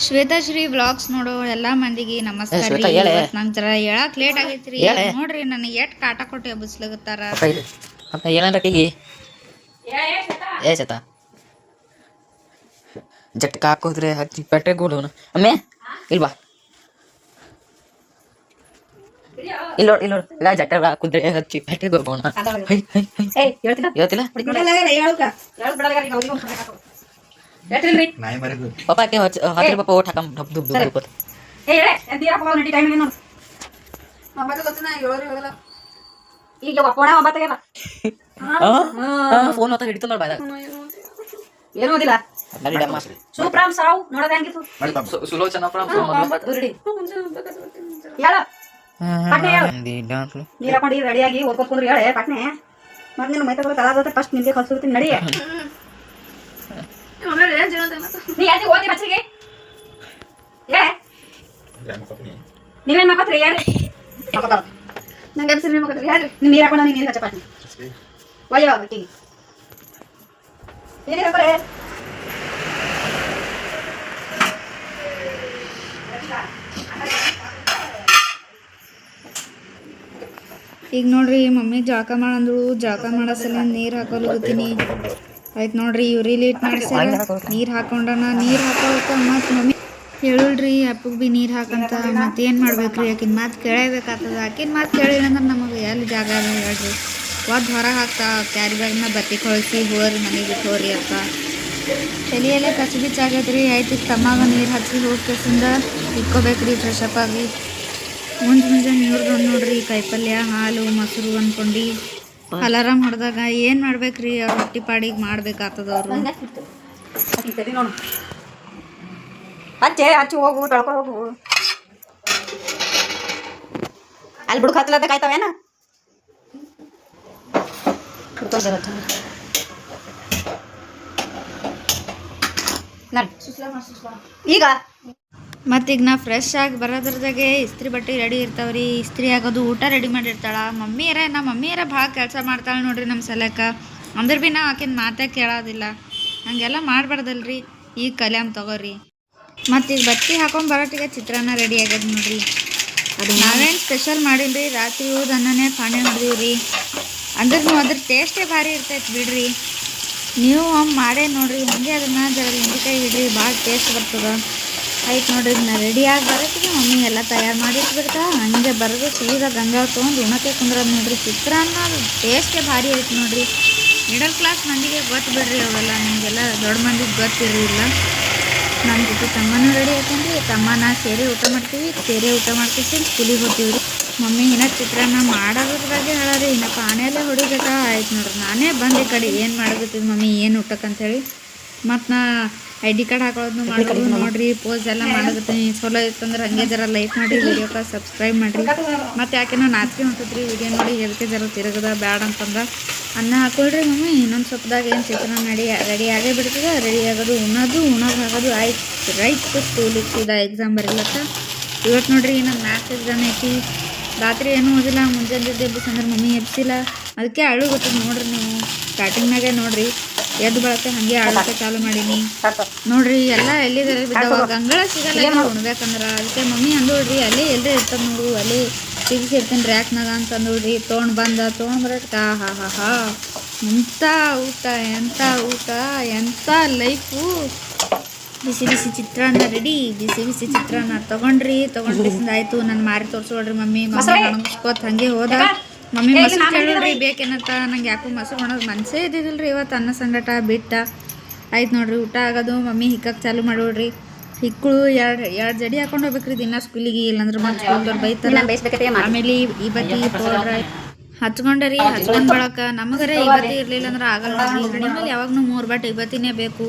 ಶ್ವೇತಾಶ್ರೀ vlogs ನೋಡೋ ಎಲ್ಲಾ ಮಂದಿಗೆ ನಮಸ್ಕಾರ ಶ್ವೇತಾ, ಹೇಳೆ. ನಂಗೆ ಜರ ಹೇಳಕ್ ಲೇಟ್ ಆಗೈತ್ರಿ. ಹೇಳೆ. ನೋಡ್ರಿ ನನಗೆ ಎಷ್ಟ್ ಕಾಟ ಕೊಟ್ಟು ಎಬ್ಬಿಸ್ಲಾಗತ್ತಾರ ಏನಂದ್ರ ಕೈಗೆ ಏ ಸತ ಜಟ್ಕ ಹಾಕೋದ್ರೆ ಹಚ್ಚಿ ಪೆಟ್ರೆ ಗೋಡು ಅಮ್ಮೆ ಇಲ್ವಾ? ಇಲ್ಲ ಇಲ್ಲ ಇಲ್ಲ ಜಟ್ಟ ಹಾಕಿದ್ರೆ ಹಚ್ಚಿ ಪೆಟ್ರೆ ಗೋಗೋಣ ಹೈ ಪಪ್ಪಾಕ್ಕೆ ಹತ್ತಿರ ಪಪ್ಪ ಓಟ್ ಹಾಕಂ ಡುಬ್ ಡುಬ್ ಡುಬ್ ಈಗ ಒಂಬತ್ತಾಗ್ಯದ ಫೋನ್ ಹೊತ್ತ ಹಿಡಿತು ನೋಡಿ ಬಾಯ್ದಾಗ ಏನು ಓದಿಲ್ಲ ನಡಿ ಅಮ್ಮ ಸುಪ್ರಾಮ್ ಸಾವು ನೋಡೋದ ಹೆಂಗಿತ್ತು ಸು- ಸುಲೋಚನಾ ಹೇಳ ರೆಡಿಯಾಗಿ ಓದ್ಕೊತ್ ಕುಂದ್ರಿ ಹೇಳೆ ಪಟ್ನೆ ಮತ್ತೆ ನಿನ್ನ ಮೈತ ತಲಾದ ಫಸ್ಟ್ ನಿಮ್ಗೆ ಕಲ್ಸಿರ್ತೀನಿ ನಡಿ ನೀ ಓದಿ ಹೇಳ? ನೀವೇನ್ ಮಾಡ್ಕೊತ್ರಿ ಹೇಳ್ರಿ ನಂಗೆ ನಿಮ್ಮ ನೀರು ಹಾಕೊಂಡು ಒಯ್ಯೋ ಬಟ್ಟಿಗೆ ಏನೇ ಈಗ ನೋಡ್ರಿ ಮಮ್ಮಿ ಜಳಕ ಮಾಡಂದ್ರು ಜಳಕ ಮಾಡೋ ಸಲ ನೀರ್ ಹಾಕಲು ಹೋಗ್ತೀನಿ. ಆಯ್ತು ನೋಡ್ರಿ ಇವ್ರಿ ಲೇಟ್ ಮಾಡ್ಸ್ಯಾರ. ನೀರು ಹಾಕೊಂಡನ ನೀರು ಹಾಕೋಕ ಮತ್ತೆ ಮಮ್ಮಿ ಹೇಳುಳ್ರಿ ಅಪ್ಪಗೆ ಭೀ ನೀರು ಹಾಕಂತ ಮತ್ತೇನು ಮಾಡ್ಬೇಕು ಮಾಡ್ಬೇಕ್ರಿ? ಆಕಿನ ಮಾತು ಕೇಳಬೇಕಾಗ್ತದ. ಆಕಿನ ಮಾತು ಕೇಳಿಲ್ಲ ಅಂದ್ರೆ ನಮಗೆ ಎಲ್ಲಿ ಜಾಗ ಅದ ಹೇಳ್ರಿ. ಒದ್ ಹೊರ ಹಾಕ್ತಾ ಕ್ಯಾರಿ ಬ್ಯಾಗ್ನ ಬತ್ತಿ ಕಳಿಸಿ ಹೋರಿ ಮನೆಗೆ ಬಿಟ್ಟು ಹೋರಿ ಅಂತ ತಲೆಯಲ್ಲೇ ಕಚ್ಚಿ ಬಿಚ್ಚ ಆಗೈತ್ರಿ ಆಯ್ತು ತಮ್ಮಾಗ ನೀರು ಹಚ್ಚಿ ಹೋಗಿ ಕೆಸಿಂದ ಇಕ್ಕೋಬೇಕ್ರಿ ಫ್ರೆಶ್ ಅಪ್ ಆಗಿ. ಮುಂಜ್ ಮುಂಜಾನೆ ನೀರು ನೋಡ್ರಿ ಕಾಯಿಪಲ್ಯ ಹಾಲು ಮೊಸರು ಅನ್ಕೊಂಡು. ಅಲಾರಾಮ್ ಹೊಡೆದಾಗ ಏನು ಮಾಡ್ಬೇಕ್ರಿ? ಅವ್ರ ರೊಟ್ಟಿ ಪಾಡಿಗೆ ಮಾಡ್ಬೇಕಾಗ್ತದ ಅವರು ನೋಡು. ಹಚ್ಚೆ ಹಚ್ಚಿ ಹೋಗು ತೊಳ್ಕೊ ಹೋಗು. ಅಲ್ಲಿ ಬಿಡ್ಕ ಹತ್ತಲದ ಕಾಯ್ತಾವೇನ? ಈಗ? ಮತ್ತೀಗ ನಾ ಫ್ರೆಶ್ ಆಗಿ ಬರೋದ್ರದಾಗೆ ಇಸ್ತ್ರಿ ಬಟ್ಟೆ ರೆಡಿ ಇರ್ತಾವ್ರಿ. ಇಸ್ತ್ರಿ ಆಗೋದು ಊಟ ರೆಡಿ ಮಾಡಿರ್ತಾಳ. ಮಮ್ಮಿಯರ ನಮ್ಮ ಮಮ್ಮಿಯರ ಭಾಳ ಕೆಲಸ ಮಾಡ್ತಾಳೆ ನೋಡ್ರಿ ನಮ್ಮ ಸಲಕ ಅಂದ್ರೆ ಭೀ ನಾ ಆಕಿನ ಮಾತೇ ಕೇಳೋದಿಲ್ಲ. ಹಂಗೆಲ್ಲ ಮಾಡಬಾರ್ದಲ್ರಿ. ಈಗ ಕಲ್ಯಾಮ್ ತಗೋರಿ. ಮತ್ತೀಗ ಬತ್ತಿ ಹಾಕೊಂಡು ಬರೋಟಿಗೆ ಚಿತ್ರಾನ್ನ ರೆಡಿ ಆಗ್ಯದ ನೋಡ್ರಿ. ಅದು ನಾವೇನು ಸ್ಪೆಷಲ್ ಮಾಡೀನಿ ರಾತ್ರಿ ಊದ ಅನ್ನನೇ ಪಾಣೆ ಹೊಡೆದೀವ್ರಿ. ಅಂದ್ರೆ ನೀವು ಅದ್ರ ಟೇಸ್ಟೇ ಭಾರಿ ಇರ್ತೈತೆ ಬಿಡ್ರಿ. ನೀವು ಒಮ್ಮೆ ಮಾಡೇ ನೋಡ್ರಿ. ಹಂಗೆ ಅದನ್ನು ಜರ ಹಿಂದಿಕಾಯಿ ಇಡ್ರಿ ಭಾಳ ಟೇಸ್ಟ್ ಬರ್ತದ. ಆಯ್ತು ನೋಡ್ರಿ ನಾ ರೆಡಿ ಆಗಿ ಬರೋತ್ತಿಗೆ ಮಮ್ಮಿ ಎಲ್ಲ ತಯಾರು ಮಾಡಿ ಇಟ್ಬಿಡ್ತಾ ಹಂಗೆ ಬರೋದು ಸೀದಾ ಗಂಗಾಳ ತೊಗೊಂಡು ಉಣಕ್ಕೆ ಕುಂದ್ರದು ನೋಡ್ರಿ ಚಿತ್ರಾನ್ನ ಟೇಸ್ಟೇ ಭಾರಿ ಐತೆ ನೋಡ್ರಿ. ಮಿಡಲ್ ಕ್ಲಾಸ್ ಮಂದಿಗೆ ಗೊತ್ತು ಬಿಡ್ರಿ ಅವೆಲ್ಲ ನಿಮಗೆಲ್ಲ ದೊಡ್ಡ ಮಂದಿಗೆ ಗೊತ್ತಿರಲಿಲ್ಲ ನಮ್ಮ ಜೊತೆ ತಮ್ಮನೂ ರೆಡಿ ಆಯ್ತಂದ್ರೆ ತಮ್ಮ ನಾ ಸೇರಿ ಊಟ ಮಾಡ್ತೀವಿ, ಸೇರಿ ಊಟ ಮಾಡ್ತೀವಿ ಸ್ಕೂಲಿಗೆ ಹೋಗ್ತೀವಿ ರೀ ಮಮ್ಮಿ ಇನ್ನ ಚಿತ್ರಾನ್ನ ಬಗ್ಗೆ ಹೇಳೋರಿ ಇನ್ನಪ್ಪ ಪಾನೆಯಲ್ಲೇ ಹೊಡಿಬೇಕಾ? ಆಯ್ತು ನೋಡ್ರಿ, ನಾನೇ ಬಂದು ಕಡೆ, ಏನು ಮಾಡಬೇಕಿದ್ ಮಮ್ಮಿ, ಏನು ಊಟಕ್ಕಂಥೇಳಿ ಮತ್ತು ನಾ ಐ ಡಿ ಕಾರ್ಡ್ ಹಾಕೊಳ್ಳೋದು ಮಾಡೋದು ನೋಡ್ರಿ ಪೋಸ್ ಎಲ್ಲ ಮಾಡಕತ್ತೀನಿ ಚಲೋ ಇತ್ತಂದ್ರೆ ಹಂಗೆ ಜರ ಲೈಕ್ ಮಾಡಿ ವಿಡಿಯೋಕ್ಕೆ ಸಬ್ಸ್ಕ್ರೈಬ್ ಮಾಡಿರಿ. ಮತ್ತು ಯಾಕೆನೋ ನಾಚಿಕೆ ಹೊಂಟದ್ರಿ ವಿಡಿಯೋ ನೋಡಿ ಎದಕ್ಕೆ ಜರ ತಿರುಗದ ಬ್ಯಾಡ ಅಂತಂದ್ರೆ ಅನ್ನ ಹಾಕೊಳ್ರಿ ಮಮ್ಮಿ ಇನ್ನೊಂದು ಸ್ವಲ್ಪದಾಗ ಏನು ಚಿತ್ರ ಮಾಡಿ ರೆಡಿ ಆಗೇ ಬಿಡ್ತದೆ ರೆಡಿ ಆಗೋದು ಉಣ್ಣೋದು ಉಣೋದು ಆಗೋದು ಆಯ್ತು ರೈಟ್ ಸ್ಕೂಲಿಗೆ ಸೀದಾ ಎಕ್ಸಾಮ್ ಬರೀಲತ್ತ ಇವತ್ತು ನೋಡ್ರಿ ನಮ್ಮ ಮ್ಯಾಥ್ಸ್ ಎಕ್ಸಾಮ್ ಐತಿ. ರಾತ್ರಿ ಏನೂ ಓದಿಲ್ಲ ಮುಂಜಾನೆ ಎಬ್ಬಿಸಂದ್ರೆ ಮಮ್ಮಿ ಎಬ್ಸಿಲ್ಲ ಅದಕ್ಕೆ ಅಳು ಗೊತ್ತದ ನೋಡ್ರಿ ನೀವು. ಸ್ಟಾರ್ಟಿಂಗ್ನಾಗೆ ನೋಡ್ರಿ. ಎದ್ದು ಬಳಕ ಹಂಗೆ ಆಡೋಕೆ ಚಾಲು ಮಾಡೀನಿ. ನೋಡ್ರಿ ಎಲ್ಲ ಎಲ್ಲಿದ್ದಾರೆ ಬಿದ್ದಾವ ಗಂಗಳ ಸಿಗಲ್ಲ ಉಣ್ಬೇಕಂದ್ರ ಅದಕ್ಕೆ ಮಮ್ಮಿ ಅಂದೋಡ್ರಿ ಅಲ್ಲೇ ಎಲ್ರಿ ಇರ್ತದ ನೋಡು ಅಲ್ಲಿ ಸಿಗಿಸಿರ್ತೀನಿ ರ್ಯಾಕ್ನಾಗ ಅಂತ ಅಂದೋಡ್ರಿ ತೊಗೊಂಡು ಬಂದ ತೊಗೊಂಡು ಬರಟ್ಕ ಹಾ ಹಾ ಹಾ. ಎಂಥ ಊಟ ಎಂಥ ಊಟ ಎಂಥ ಲೈಫು. ಬಿಸಿ ಬಿಸಿ ಚಿತ್ರಾನ್ನ ರೆಡಿ ಬಿಸಿ ಬಿಸಿ ಚಿತ್ರಾನ್ನ ತಗೊಂಡ್ರಿ ತಗೊಂಡ್ ಬಿಸಿಂದ ಆಯ್ತು. ನಾನು ಮಾರಿ ತೋರ್ಸ್ಕೊಳ್ರಿ ಮಮ್ಮಿ. ಮಮ್ಮಿ ಹಂಗೆ ಹೋದ. ಮಮ್ಮಿ ಮೊಸರು ಕೇಳಿದ್ರಿ. ಬೇಕೇನಂತ? ನಂಗೆ ಯಾಕೋ ಮೊಸರು ಮಾಡೋದು ಮನ್ಸೇ ಇದ್ದಿದ್ದಿಲ್ರಿ ಇವತ್ತು ಅನ್ನ ಸಂಗಟ ಬಿಟ್ಟ. ಆಯ್ತು ನೋಡ್ರಿ ಊಟ ಆಗೋದು. ಮಮ್ಮಿ ಹಿಕ್ಕಕ್ಕೆ ಚಾಲು ಮಾಡೋಡ್ರಿ ಹಿಕ್ಕಳು ಎರಡು ಎರಡು ಜಡಿ ಹಾಕೊಂಡು ಹೋಗ್ಬೇಕ್ರಿ ದಿನ ಸ್ಕೂಲಿಗೆ ಇಲ್ಲಾಂದ್ರೆ ಮತ್ತೆ ಸ್ಕೂಲ್ದವ್ರು ಬೈತಾರ. ಆಮೇಲೆ ಈ- ಬತ್ತಿ ಪೌಡ್ರ ಹಚ್ಕೊಂಡರಿ ಹಚ್ಕೊಂಡ್ ಬಳಕ. ನಮಗರೆ ಈ ಬತ್ತಿ ಇರ್ಲಿಲ್ಲ ಅಂದ್ರೆ ಆಗಲ್ಲ. ಯಾವಾಗ್ನು ಯಾವಾಗ್ಲೂ ಮೂರ್ ಬಟ್ ಇವತ್ತಿನೇ ಬೇಕು.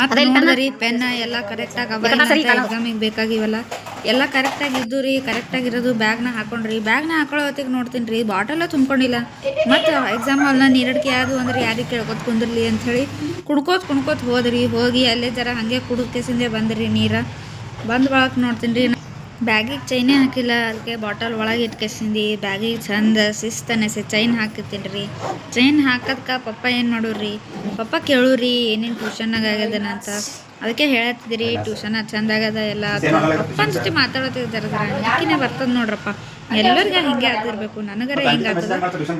ಮತ್ತೆ ನೋಡ್ರಿ ಪೆನ್ ಎಲ್ಲ ಕರೆಕ್ಟ್ ಆಗಿ ಎಕ್ಸಾಮಿಗೆ ಬೇಕಾಗಿವಲ್ಲ ಎಲ್ಲ ಕರೆಕ್ಟ್ ಆಗಿ ಇದ್ದು ರೀ ಕರೆಕ್ಟ್ ಆಗಿರೋದು ಬ್ಯಾಗ್ನ ಹಾಕೊಂಡ್ರಿ. ಬ್ಯಾಗ್ನ ಹಾಕೊಳ್ಳೋ ಹೊತ್ತಿಗೆ ನೋಡ್ತೀನಿ ರೀ ಬಾಟಲ್ ತುಂಬ್ಕೊಂಡಿಲ್ಲ. ಮತ್ತೆ ಎಕ್ಸಾಮ್ ಹಾಲ್ನ ನೀರಡಿಕೆ ಆದು ಅಂದ್ರೆ ಯಾರಿಗೆ ಕೇಳ್ಕೊತ ಕುಂದಿರ್ಲಿ ಅಂತ ಹೇಳಿ ಕುಡ್ಕೋತ್ ಕುಣ್ಕೋತ್ ಹೋದ್ರಿ. ಹೋಗಿ ಅಲ್ಲೇ ಜರ ಹಂಗೆ ಕುಡ್ಕೆಸಿಂದೆ ಬಂದ್ರಿ ನೀರ. ಬಂದ್ ಬಳಕ ನೋಡ್ತೀನಿ ರೀ ಬ್ಯಾಗಿಗೆ ಚೈನೇ ಹಾಕಿಲ್ಲ, ಅದಕ್ಕೆ ಬಾಟಲ್ ಒಳಗೆ ಇಟ್ಕೆಸಿಂದು ಬ್ಯಾಗಿಗೆ ಚಂದ ಶಿಸ್ತನೆಸಿ ಚೈನ್ ಹಾಕಿರ್ತೀನಿ ರೀ. ಚೈನ್ ಹಾಕದ್ಕ ಪಪ್ಪ ಏನು ಮಾಡೋರಿ ಪಪ್ಪ ಕೇಳೂರಿ ಏನೇನು ಟ್ಯೂಷನ್ನಾಗ ಆಗ್ಯದನ ಅಂತ. ಅದಕ್ಕೆ ಹೇಳತ್ತಿದ್ದೀರಿ ಟ್ಯೂಷನ್ ಚಂದಾಗದ ಎಲ್ಲ. ಪಪ್ಪನ ಜೊತೆ ಮಾತಾಡೋತಿದ್ದಾರೆ ಅಕ್ಕಿನೇ ಬರ್ತದೆ ನೋಡ್ರಪ್ಪ. ಎಲ್ಲರಿಗೂ ಹಿಂಗೆ ಆಗಿರ್ಬೇಕು. ನನಗರ ಹಿಂಗೆ ಆಗ್ತದ.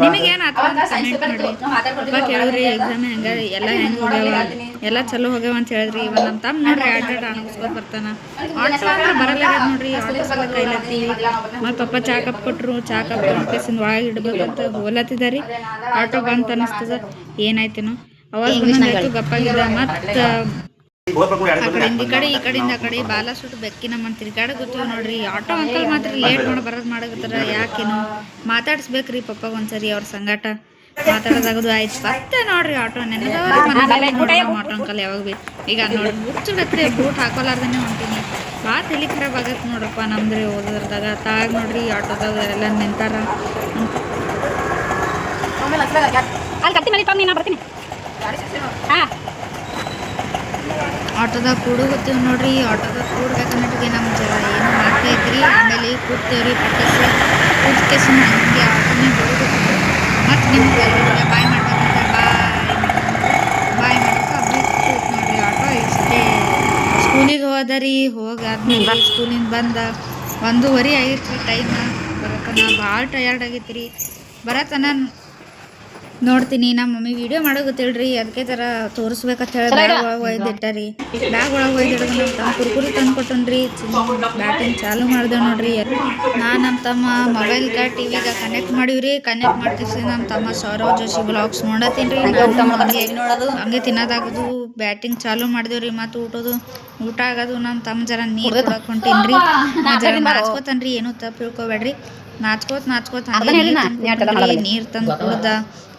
ನಿಮಗೆ ಏನು ಆಗ್ತದ ಅಂತ ಕಮೆಂಟ್ ಅಪ್ಪ ಕೇಳಿದ್ರಿ ಎಕ್ಸಾಮ್ ಹೆಂಗ? ಎಲ್ಲ ಹೆಂಗೆ ಹೋಗ್ಯಾವ? ಎಲ್ಲ ಚಲೋ ಹೋಗ್ಯಾವ ಅಂತ ಹೇಳಿದ್ರಿ. ಇವಾಗ ನಮ್ಮ ತಮ್ಮ ನೋಡ್ರಿ ಆಟ ಅನ್ಸ್ಕೊಂಡ್ ಬರ್ತಾನ. ಆಟೋ ಅಂದ್ರೆ ಬರಲ್ಲ ನೋಡ್ರಿ ಕೈಲತ್ತಿ ಮತ್ತು ಪಪ್ಪ ಚಾ ಕಪ್ ಕೊಟ್ರು ಚಾ ಕಪ್ ಕೇಸಿಂದ ಒಳಗೆ ಇಡ್ಬೇಕಂತ ಹೋಲತ್ತಿದಾರಿ ಆಟೋ ಬಂತ ಅನಿಸ್ತದ. ಏನಾಯ್ತೇನೋ? ಅವಾಗ ಗಪ್ಪಾಗಿದ್ದ ಗಪ್ಪಾಗಿದ. ಮತ್ತು ಕಡೆಯಿಂದ ಈ ಕಡೆ ಈ ಕಡೆಯಿಂದ ಆ ಕಡೆ ಬಾಲ ಸುಟ್ಟು ಬೆಕ್ಕಿನ ನಮ್ಮ ತಿರ್ಗಾಡ ಗೊತ್ತು ನೋಡ್ರಿ. ಆಟೋ ಅಂಕಲ್ ಮಾತ್ರ ಲೇಟ್ ಮಾಡಿ ಬರೋದು ಮಾಡಕತ್ತಾರ ಯಾಕೇನು ಮಾತಾಡ್ಸ್ಬೇಕ್ರಿ ಪಪ್ಪಾಗ ಒಂದ್ಸರಿ ಅವ್ರ ಸಂಗಾಟ. ಮಾತಾಡೋದಾಗದು ಆಯ್ತು. ಮತ್ತೆ ನೋಡ್ರಿ ಆಟೋ ನೆನೆದವ್ರಿ ಆಟೋ ಅಂಕಲ್ ಯಾವಾಗ ಬಿ ಈಗ ನೋಡಿ ಹುಚ್ಚು ಗತ್ರಿ ಬೂಟ್ ಹಾಕೋಲಾರ್ದೇನೆ ಹೊಂಟೀನಿ. ಬಾ ತಲೆ ಖರಾಬ್ ಆಗತ್ತೆ ನೋಡ್ರಪ್ಪ ನಮ್ದ್ರಿ ಓದೋದ್ರದಾಗ. ತಾಗ ನೋಡ್ರಿ ಆಟೋದಾಗ ಎಲ್ಲ ನಿಂತಾರ. ಅಲ್ಲಿ ಕಟ್ಟಿ ಮನೆ ತಂದು ನೀನು ಬರ್ತೀನಿ. ಹಾಂ. ಆಟೋದಾಗ ಕೂಡೋಗತ್ತೀವಿ ನೋಡ್ರಿ ಆಟೋದಾಗ ಕೂಡ್ಬೇಕನ್ನೋಟಿಗೆ ನಮ್ಮ ಜರ ಏನು ಮಾಡ್ತಾ ಇದ್ರಿ? ಆಮೇಲೆ ಕೂರ್ತೇವ್ರಿ ಪಟ್ಟಿಸಿ ಕೂತ್ಕೇಸಿ ಹಂಗೆ ಆಟೋನೇ ಹೋಗೋದು ಮತ್ತು ನಿಮ್ಗೆ ಬಾಯ್ ಮಾಡ್ಬೇಕಂತ ಬಾಯ್ ಬಾಯ್ ಮಾಡಕ್ಕೆ ಕೂತ್ ನೋಡ್ರಿ ಆಟೋ ಇಷ್ಟೇ ಸ್ಕೂಲಿಗೆ ಹೋದರಿ ಹೋಗಾದ್ಮೇಲೆ ಸ್ಕೂಲಿಂದ ಬಂದ ಒಂದೂವರೆ ಆಗಿತ್ತು ಟೈಮ್. ಬರತನ ಭಾಳ ಟಯರ್ಡ್ ಆಗೈತ್ರಿ. ಬರತನ ನೋಡ್ತೀನಿ ನಮ್ಮ ಮಮ್ಮಿ ವಿಡಿಯೋ ಮಾಡೋ ಗೊತ್ತಿಲ್ರಿ ಅದಕ್ಕೆ ತರ ತೋರಿಸ್ಬೇಕಂತ ಹೇಳಿ ಬ್ಯಾಗ್ ಒಳಗೆ ಒಯ್ದಿಟ್ಟಾರಿ ಬ್ಯಾಗ್ ಒಳಗೆ ಒಯ್ದಿಡೋದು ನಮ್ಮ ತಮ್ಮ ಕುರ್ಕುರಿ ತಂದು ಕೊಟ್ಟನ್ರಿ ಬ್ಯಾಟಿಂಗ್ ಚಾಲು ಮಾಡಿದೆ ನೋಡ್ರಿ. ನಾ ನಮ್ಮ ತಮ್ಮ ಮೊಬೈಲ್ಗೆ ಟಿವಿಗೆ ಕನೆಕ್ಟ್ ಮಾಡೀವ್ರಿ ಕನೆಕ್ಟ್ ಮಾಡ್ತೀವಿ ನಮ್ಮ ತಮ್ಮ ಸೌರವ್ ಜೋಶಿ ಬ್ಲಾಗ್ಸ್ ನೋಡತ್ತೀನಿ ಹಂಗೆ ಹಂಗೆ ತಿನ್ನೋದಾಗೋದು ಬ್ಯಾಟಿಂಗ್ ಚಾಲು ಮಾಡಿದೇವ್ರಿ ಮತ್ತು ಊಟದು ಊಟ ಆಗೋದು ನಮ್ಮ ತಮ್ಮ ಜರ ನೀರು ಕುಡಕ್ ಹೊಂಟೀನ್ರಿ. ನಾ ಜರ ನಾಚ್ಕೋತಾನ್ರಿ ಏನು ತಪ್ಪು ತಿಳ್ಕೊಬೇಡ್ರಿ. ನಾಚ್ಕೋತ ನಾಚ್ಕೋತ್ ನೀರು ತಂದು ಕುಡ್ದ.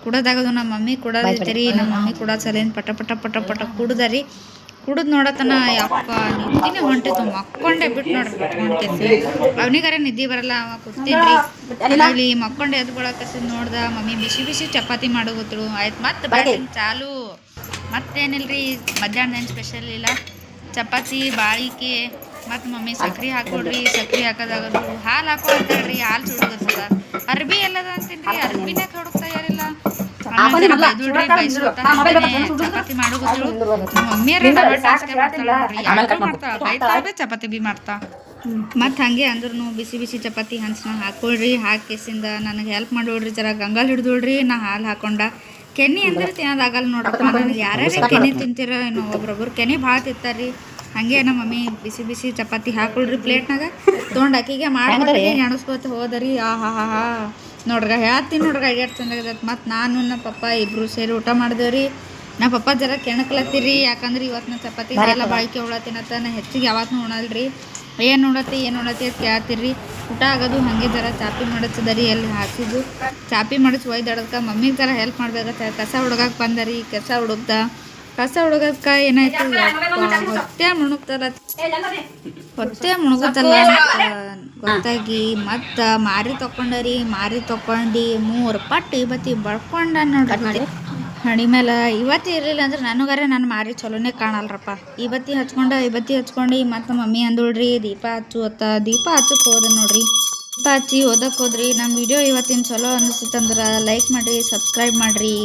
ಕುಡೋದಾಗದು ನಮ್ಮ ಮಮ್ಮಿ ಕುಡೋದೈತೆರಿ ನಮ್ಮ ಮಮ್ಮಿ ಕೂಡ ಸಲೇನ್ ಪಟ ಪಟ ಪಟ ಪಟ ಕುಡ್ದರಿ. ಕುಡಿದ್ ನೋಡತನ ಯಪ್ಪ ನಿದ್ದಿನೇ ಹೊಂಟಿತ್ತು ಮಕ್ಕೊಂಡೆ ಬಿಟ್ಟು ನೋಡ್ರಿ ಬಿಟ್ಕೊಂಡ್ಕೇಸಿ ಅವನಿಗಾರ ನಿದ್ದೆ ಬರಲ್ಲ ಅವ ಕೂತಿನ್ರಿ ಅಲ್ಲಿ ಮಕ್ಕೊಂಡೆ ಎದ್ದು ನೋಡ್ದ ಮಮ್ಮಿ ಬಿಸಿ ಬಿಸಿ ಚಪಾತಿ ಮಾಡೋಗುತ್ತಳು ಆಯ್ತು ಮತ್ತೆ ಬ್ಯಾಟಿಂಗ್ ಚಾಲು. ಮತ್ತೇನಿಲ್ರಿ ಮಧ್ಯಾಹ್ನ ಏನು ಸ್ಪೆಷಲ್ ಇಲ್ಲ? ಚಪಾತಿ ಬಾಳಿಕೆ ಮತ್ತು ಮಮ್ಮಿ ಸಕ್ರಿ ಹಾಕೊಡ್ರಿ. ಸಕ್ರಿ ಹಾಕೋದಾಗದು ಹಾಲು ಹಾಕೋ ಅಂತಾಳ್ರಿ ಹಾಲು ಸುಡುಗತ್ತದ ಅರ್ಬಿ ಎಲ್ಲದ ಅಂತೀನಿ ಅರ್ಬಿನೇ ಚಪಾತಿ ಬಿ ಮಾಡ್ತಾ. ಮತ್ತೆ ಹಂಗೆ ಅಂದ್ರೂ ಬಿಸಿ ಬಿಸಿ ಚಪಾತಿ ಹಂಚನ ಹಾಕೊಳ್ರಿ ಹಾಕಿಸಿಂದ ನನಗೆ ಹೆಲ್ಪ್ ಮಾಡೋಡ್ರಿ ಜರ ಗಂಗಾಲ್ ಹಿಡ್ದೋಳ್ರಿ ನಾ ಹಾಲು ಹಾಕೊಂಡ. ಕೆನಿ ಅಂದ್ರೆ ತಿನ್ನೋದಾಗಲ್ಲ ನೋಡಪ್ಪ ನನಗೆ ಯಾರ್ಯಾರು ಕೆನಿ ತಿಂತೀರ ಏನೋ ಒಬ್ರೊಬ್ರು. ಕೆನಿ ಭಾಳ ತಿಂತಾರ್ರಿ. ಹಂಗೆ ನಮ್ಮ ಮಮ್ಮಿ ಬಿಸಿ ಬಿಸಿ ಚಪಾತಿ ಹಾಕೊಳ್ರಿ ಪ್ಲೇಟ್ನಾಗ. ತೊಗೊಂಡು ಅಕ್ಕಿಗೆ ಮಾಡಿ ಎಣಸ್ಕೋತ ಹೋದರಿ. ಆ ಹಾ ಹಾ ಹಾ. ನೋಡ್ರಿ ಹೇಳ್ತೀನಿ ನೋಡ್ರಿ ಐಡಿಯಾಟ್ ಚಂದಾಗದ ಮತ್ತು ನಾನು ನಮ್ಮ ಪಪ್ಪ ಇಬ್ರು ಸೇರಿ ಊಟ ಮಾಡಿದೇವ್ರಿ. ನಮ್ಮ ಪಪ್ಪ ಜರ ಕೆಣಕ್ಲತ್ತೀರಿ. ಯಾಕಂದ್ರೆ ಇವತ್ತು ನಾ ಚಪಾತಿ ಎಲ್ಲ ಬಾಳಿಕೆ ಉಳತ್ತಿನತ್ತ ನಾ ಹೆಚ್ಚಿಗೆ ಯಾವತ್ತೂ ಉಣಲ್ರಿ. ಏನು ನೋಡತ್ತಿ ಏನು ಉಣತಿ ಅಂತ ಕೇಳ್ತೀರಿ. ಊಟ ಆಗೋದು ಹಂಗೆ ಜರ ಚಾಪಿ ಮಾಡತ್ತದರಿ ಎಲ್ಲಿ ಹಾಕಿದ್ದು ಚಾಪಿ ಮಾಡಿಸಿ ಒಯ್ದಾಡೋದಕ್ಕೆ ಮಮ್ಮಿಗೆ ಜರ ಹೆಲ್ಪ್ ಮಾಡ್ಬೇಕತ್ತ ಕಸ ಹುಡುಗಕ್ಕೆ ಬಂದರಿ. ಕಸ ಹುಡುಕ್ದ. ಕಸ ಕಾಯಿ ಏನಾಯ್ತು ಹೊಟ್ಟೆ ಮುಣುಗ್ತಲ್ಲ. ಹೊಟ್ಟೆ ಮುಣುಗುತ್ತಲ್ಲ ಗೊತ್ತಾಗಿ ಮತ್ತ ಮಾರಿ ತಕೊಂಡರಿ ಮಾರಿ ತಕೊಂಡಿ ಮೂರು ಪಟ್ಟು ಇವತ್ತಿ ಬಳ್ಕೊಂಡ ನೋಡ್ರಿ ಹಣಿ ಮೇಲೆ ಇವತ್ತಿ ಇರಲಿಲ್ಲ ಅಂದ್ರೆ ನನಗಾರೆ ನಾನು ಮಾರಿ ಚಲೋನೇ ಕಾಣಲ್ರಪ್ಪ. ಇವತ್ತಿ ಹಚ್ಕೊಂಡ ಇವತ್ತಿ ಹಚ್ಕೊಂಡು ಮತ್ತೆ ಮಮ್ಮಿ ಅಂದುಳ್ರಿ ದೀಪ ಹಚ್ಚು ಅತ್ತ ದೀಪ ಹಚ್ಚಕ್ಕೆ ಹೋದ ನೋಡ್ರಿ. ದೀಪ ಹಚ್ಚಿ ಓದಕ್ಕೆ ಹೋದ್ರಿ. ನಮ್ಮ ವಿಡಿಯೋ ಇವತ್ತಿನ ಚಲೋ ಅನಿಸ್ತಂದ್ರೆ ಲೈಕ್ ಮಾಡಿರಿ ಸಬ್ಸ್ಕ್ರೈಬ್ ಮಾಡಿರಿ.